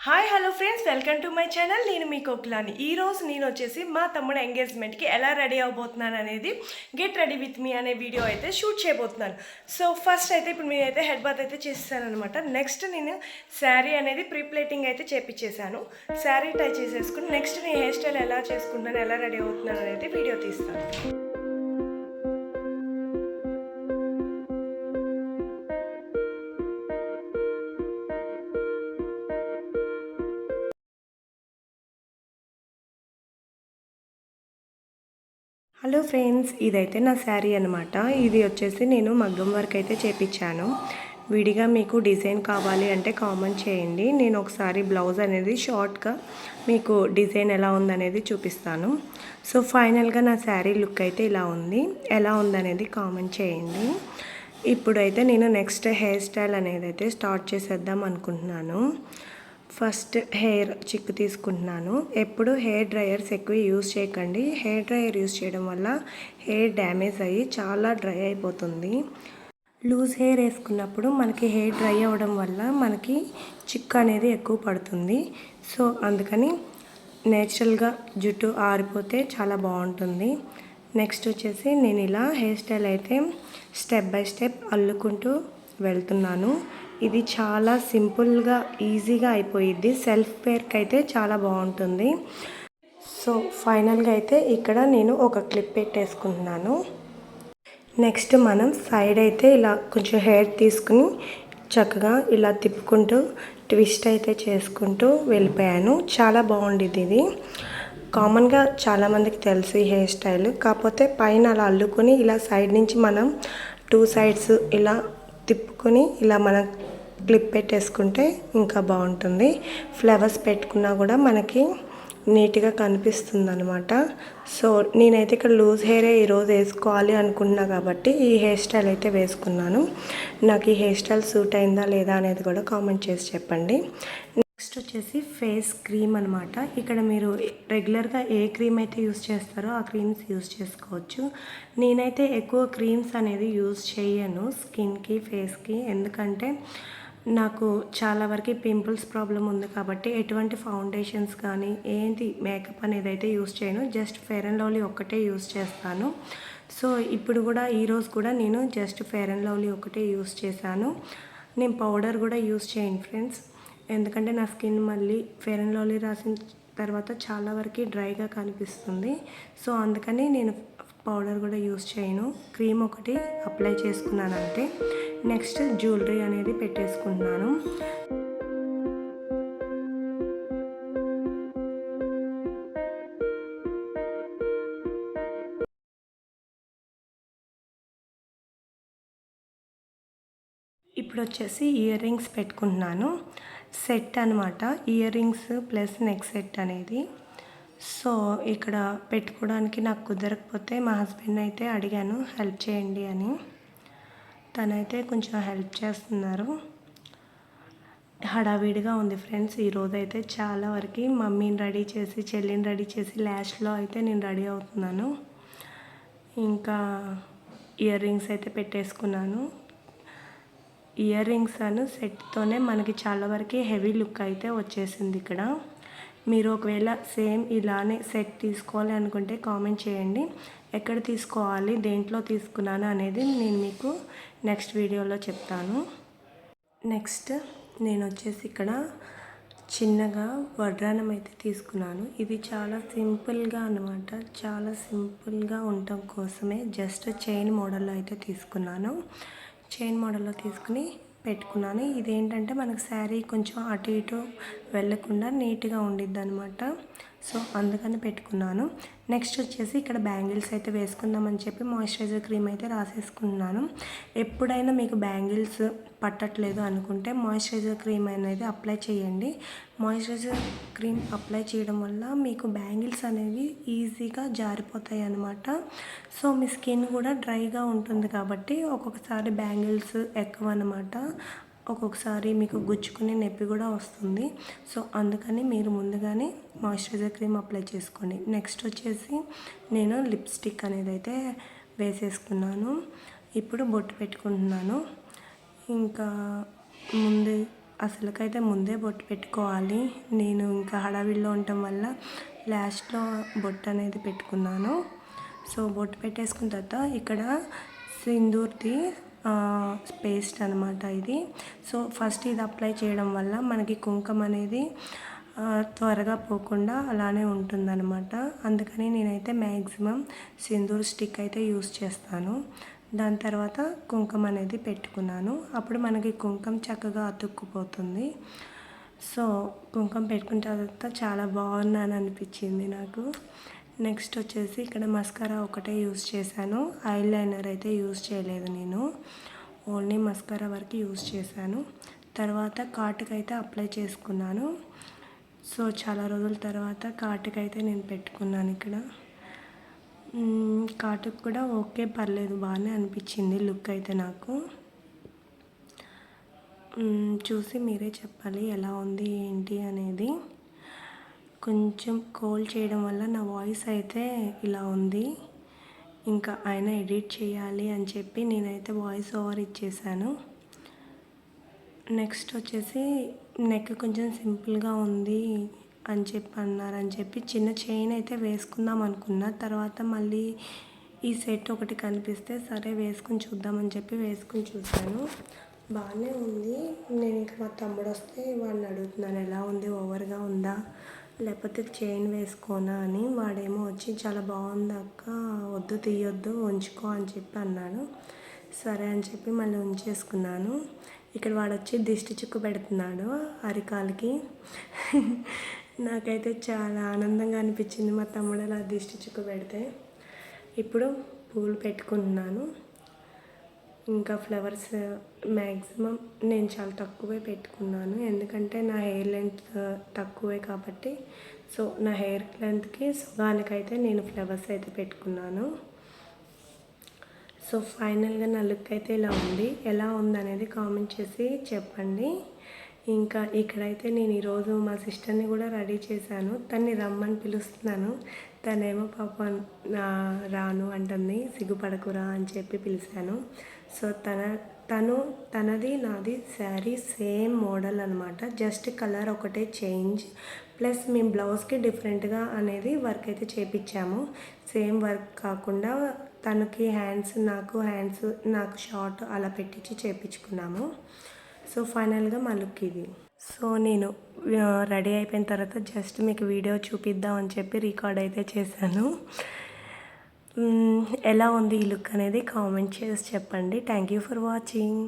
Hi hello friends welcome to my channel నేను మీ కోకిలాని. ఈరోజు నేను వచ్చేసి మా తమ్ముడు ఎంగేజ్మెంట్కి ఎలా రెడీ అవబోతున్నాను అనేది గెట్ రెడీ విత్ మీ అనే వీడియో అయితే షూట్ చేయబోతున్నాను. సో ఫస్ట్ అయితే ఇప్పుడు నేనైతే హెడ్ బాత్ అయితే చేసేసాను నెక్స్ట్ నేను శారీ అనేది ప్రీప్లేటింగ్ అయితే చేపించేశాను శారీ టై చేసేసుకుని నెక్స్ట్ నేను హెయిర్ స్టైల్ ఎలా చేసుకుంటాను ఎలా రెడీ అవుతున్నాను అనేది వీడియో తీస్తాను. హలో ఫ్రెండ్స్ ఇదైతే నా శారీ అనమాట ఇది వచ్చేసి నేను మగ్గం వర్క్ అయితే చేపించాను విడిగా మీకు డిజైన్ కావాలి అంటే కామెంట్ చేయండి. నేను ఒకసారి బ్లౌజ్ అనేది షార్ట్గా మీకు డిజైన్ ఎలా ఉందనేది చూపిస్తాను. సో ఫైనల్గా నా శారీ లుక్ అయితే ఇలా ఉంది. ఎలా ఉందనేది కామెంట్ చేయండి. ఇప్పుడైతే నేను నెక్స్ట్ హెయిర్ స్టైల్ అనేది అయితే స్టార్ట్ చేసేద్దాం అనుకుంటున్నాను. ఫస్ట్ హెయిర్ చిక్కు తీసుకుంటున్నాను. ఎప్పుడు హెయిర్ డ్రయర్స్ ఎక్కువ యూజ్ చేయకండి. హెయిర్ డ్రయర్ యూజ్ చేయడం వల్ల హెయిర్ డ్యామేజ్ అయ్యి చాలా డ్రై అయిపోతుంది. లూజ్ హెయిర్ వేసుకున్నప్పుడు మనకి హెయిర్ డ్రై అవ్వడం వల్ల మనకి చిక్కు అనేది ఎక్కువ పడుతుంది. సో అందుకని నేచురల్గా జుట్టు ఆరిపోతే చాలా బాగుంటుంది. నెక్స్ట్ వచ్చేసి నేను ఇలా హెయిర్ స్టైల్ అయితే స్టెప్ బై స్టెప్ అల్లుకుంటూ వెళ్తున్నాను. ఇది చాలా సింపుల్గా ఈజీగా అయిపోయిద్ది. సెల్ఫ్ పేర్కి అయితే చాలా బాగుంటుంది. సో ఫైనల్గా అయితే ఇక్కడ నేను ఒక క్లిప్ పెట్టేసుకుంటున్నాను. నెక్స్ట్ మనం సైడ్ అయితే ఇలా కొంచెం హెయిర్ తీసుకుని చక్కగా ఇలా తిప్పుకుంటూ ట్విస్ట్ అయితే చేసుకుంటూ వెళ్ళిపోయాను. చాలా బాగుండేది ఇది. కామన్గా చాలామందికి తెలుసు ఈ హెయిర్ స్టైల్. కాకపోతే పైన అలా అల్లుకొని ఇలా సైడ్ నుంచి మనం టూ సైడ్స్ ఇలా తిప్పుకొని ఇలా మనం క్లిప్ పెట్టేసుకుంటే ఇంకా బాగుంటుంది. ఫ్లవర్స్ పెట్టుకున్నా కూడా మనకి నీట్గా కనిపిస్తుంది అనమాట సో నేనైతే ఇక్కడ లూజ్ హెయిరే ఈరోజు వేసుకోవాలి అనుకున్నా కాబట్టి ఈ హెయిర్ స్టైల్ అయితే వేసుకున్నాను. నాకు ఈ హెయిర్ స్టైల్ సూట్ అయిందా లేదా అనేది కూడా కామెంట్ చేసి చెప్పండి. నెక్స్ట్ వచ్చేసి ఫేస్ క్రీమ్ అనమాట ఇక్కడ మీరు రెగ్యులర్గా ఏ క్రీమ్ అయితే యూస్ చేస్తారో ఆ క్రీమ్స్ యూస్ చేసుకోవచ్చు. నేనైతే ఎక్కువ క్రీమ్స్ అనేది యూస్ చేయను. స్కిన్కి ఫేస్కి ఎందుకంటే నాకు చాలా వరకు పింపుల్స్ ప్రాబ్లం ఉంది కాబట్టి ఎటువంటి ఫౌండేషన్స్ కానీ ఏంటి మేకప్ అనేది అయితే యూస్ చేయను. జస్ట్ ఫెయిర్ అండ్ లవ్లీ ఒక్కటే యూస్ చేస్తాను. సో ఇప్పుడు కూడా ఈరోజు కూడా నేను జస్ట్ ఫెయిర్ అండ్ లవ్లీ ఒకటే యూస్ చేశాను. నేను పౌడర్ కూడా యూస్ చేయను ఫ్రెండ్స్. ఎందుకంటే నా స్కిన్ మళ్ళీ ఫెయిర్ అండ్ లవ్లీ రాసిన తర్వాత చాలా వరకు డ్రైగా కనిపిస్తుంది. సో అందుకని నేను పౌడర్ కూడా యూస్ చేయను. క్రీమ్ ఒకటి అప్లై చేసుకున్నాను అంతే నెక్స్ట్ జ్యువెలరీ అనేది పెట్టేసుకుంటున్నాను. ఇప్పుడు వచ్చేసి ఇయర్ రింగ్స్ పెట్టుకుంటున్నాను. సెట్ అనమాట earrings plus neck set అనేది. సో ఇక్కడ పెట్టుకోవడానికి నాకు కుదరకపోతే మా హస్బెండ్ అయితే అడిగాను హెల్ప్ చేయండి అని. తనైతే కొంచెం హెల్ప్ చేస్తున్నారు. హడావిడిగా ఉంది ఫ్రెండ్స్ ఈరోజు అయితే చాలా వరకు మమ్మీని రెడీ చేసి చెల్లిని రెడీ చేసి లాస్ట్లో అయితే నేను రెడీ అవుతున్నాను. ఇంకా ఇయర్ రింగ్స్ అయితే పెట్టేసుకున్నాను. ఇయర్ రింగ్స్ అను సెట్తోనే మనకి చాలా వరకు హెవీ లుక్ అయితే వచ్చేసింది ఇక్కడ. మీరు ఒకవేళ సేమ్ ఇలానే సెట్ తీసుకోవాలి అనుకుంటే కామెంట్ చేయండి. ఎక్కడ తీసుకోవాలి దేంట్లో తీసుకున్నాను అనేది నేను మీకు నెక్స్ట్ వీడియోలో చెప్తాను. నెక్స్ట్ నేను వచ్చేసి ఇక్కడ చిన్నగా వడ్రానం అయితే తీసుకున్నాను. ఇది చాలా సింపుల్గా అనమాట చాలా సింపుల్గా ఉండటం కోసమే జస్ట్ చైన్ మోడల్లో అయితే తీసుకున్నాను. చైన్ మోడల్లో తీసుకుని పెట్టుకున్నాను. ఇదేంటంటే మనకు శారీ కొంచెం అటు ఇటు వెళ్ళకుండా నీట్గా ఉండిద్ది అనమాట సో అందుకని పెట్టుకున్నాను. నెక్స్ట్ వచ్చేసి ఇక్కడ బ్యాంగిల్స్ అయితే వేసుకుందామని చెప్పి మాయిశ్చరైజర్ క్రీమ్ అయితే రాసేసుకున్నాను. ఎప్పుడైనా మీకు బ్యాంగిల్స్ పట్టట్లేదు అనుకుంటే మాయిశ్చరైజర్ క్రీమ్ అనేది అప్లై చేయండి. మాయిశ్చరైజర్ క్రీమ్ అప్లై చేయడం వల్ల మీకు బ్యాంగిల్స్ అనేవి ఈజీగా జారిపోతాయి అనమాట సో మీ స్కిన్ కూడా డ్రైగా ఉంటుంది కాబట్టి ఒక్కొక్కసారి బ్యాంగిల్స్ ఎక్కువ అనమాట ఒక్కొక్కసారి మీకు గుచ్చుకునే నొప్పి కూడా వస్తుంది. సో అందుకని మీరు ముందుగానే మాయిశ్చరైజర్ క్రీమ్ అప్లై చేసుకోండి. నెక్స్ట్ వచ్చేసి నేను లిప్స్టిక్ అనేది అయితే వేసేసుకున్నాను. ఇప్పుడు బొట్టు పెట్టుకుంటున్నాను. ఇంకా ముందు అసలుకైతే ముందే బొట్టు పెట్టుకోవాలి. నేను ఇంకా హడావిడిలో ఉండటం వల్ల లాస్ట్లో బొట్టు అనేది పెట్టుకున్నాను. సో బొట్టు పెట్టేసుకున్న తర్వాత ఇక్కడ సింధూర్ది పేస్ట్ అనమాట ఇది. సో ఫస్ట్ ఇది అప్లై చేయడం వల్ల మనకి కుంకుమ అనేది త్వరగా పోకుండా అలానే ఉంటుందన్నమాట. అందుకని నేనైతే మ్యాక్సిమం సింధూర్ స్టిక్ అయితే యూస్ చేస్తాను. దాని తర్వాత కుంకుమ అనేది పెట్టుకున్నాను. అప్పుడు మనకి కుంకుమ చక్కగా అతుక్కుపోతుంది. సో కుంకుమ పెట్టుకున్న తర్వాత చాలా బాగున్నాను అనిపించింది నాకు. నెక్స్ట్ వచ్చేసి ఇక్కడ మస్కారా ఒకటే యూస్ చేశాను. ఐ లైనర్ అయితే యూస్ చేయలేదు నేను. ఓన్లీ మస్కారా వరకు యూస్ చేశాను. తర్వాత కాటుకు అయితే అప్లై చేసుకున్నాను. సో చాలా రోజుల తర్వాత కాటుకు అయితే నేను పెట్టుకున్నాను ఇక్కడ. కాటుకు కూడా ఓకే పర్లేదు బాగానే అనిపించింది లుక్ అయితే నాకు. చూసి మీరే చెప్పాలి ఎలా ఉంది ఏంటి అనేది. కొంచెం కోల్డ్ చేయడం వల్ల నా వాయిస్ అయితే ఇలా ఉంది. ఇంకా ఆయన ఎడిట్ చేయాలి అని చెప్పి నేనైతే వాయిస్ ఓవర్ ఇచ్చేసాను. నెక్స్ట్ వచ్చేసి నెక్ కొంచెం సింపుల్గా ఉంది అని చెప్పి అన్నారని చెప్పి చిన్న చైన్ అయితే వేసుకుందాం అనుకున్నా. తర్వాత మళ్ళీ ఈ సెట్ ఒకటి కనిపిస్తే సరే వేసుకుని చూద్దామని చెప్పి వేసుకుని చూశాను. బాగానే ఉంది. నేను ఇంకా మా తమ్ముడు వస్తే వాడిని అడుగుతున్నాను ఎలా ఉంది? ఓవర్గా ఉందా? లేకపోతే చైన్ వేసుకోనా అని వాడేమో వచ్చి చాలా బాగుంది అక్క వద్దు తీయొద్దు ఉంచుకో అని చెప్పి అన్నాడు. సరే అని చెప్పి మళ్ళీ ఉంచేసుకున్నాను. ఇక్కడ వాడు వచ్చి దిష్టి చుక్కు పెడుతున్నాడు అరికాలకి. నాకైతే చాలా ఆనందంగా అనిపించింది మా తమ్ముడు అలా దిష్టి చుక్కు పెడితే. ఇప్పుడు పూలు పెట్టుకుంటున్నాను. ఇంకా ఫ్లవర్స్ మ్యాక్సిమం నేను చాలా తక్కువే పెట్టుకున్నాను. ఎందుకంటే నా హెయిర్ లెంత్ తక్కువే కాబట్టి సో నా హెయిర్ లెంత్కి సుగానికైతే నేను ఫ్లవర్స్ అయితే పెట్టుకున్నాను. సో ఫైనల్గా నా లుక్ అయితే ఇలా ఉంది. ఎలా ఉందనేది కామెంట్ చేసి చెప్పండి. ఇంకా ఇక్కడైతే నేను ఈరోజు మా సిస్టర్ని కూడా రెడీ చేశాను. తన్ని రమ్మని పిలుస్తున్నాను. తనేమో పాప రాను అంటుంది సిగ్గుపడకురా అని చెప్పి పిలిచాను. సో తన తను తనది నాది శారీ సేమ్ మోడల్ అనమాట జస్ట్ కలర్ ఒకటే చేంజ్. ప్లస్ మేము బ్లౌజ్కి డిఫరెంట్గా అనేది వర్క్ అయితే చేపించాము సేమ్ వర్క్ కాకుండా తనకి హ్యాండ్స్ నాకు హ్యాండ్స్ నాకు షార్ట్ అలా పెట్టించి చేపించుకున్నాము సో ఫైనల్గా మా లుక్ ఇది. సో నేను రెడీ అయిపోయిన తర్వాత జస్ట్ మీకు వీడియో చూపిద్దాం అని చెప్పి రికార్డ్ అయితే చేశాను. ఎలా ఉంది ఈ లుక్ అనేది కామెంట్ చేసి చెప్పండి. Thank you for watching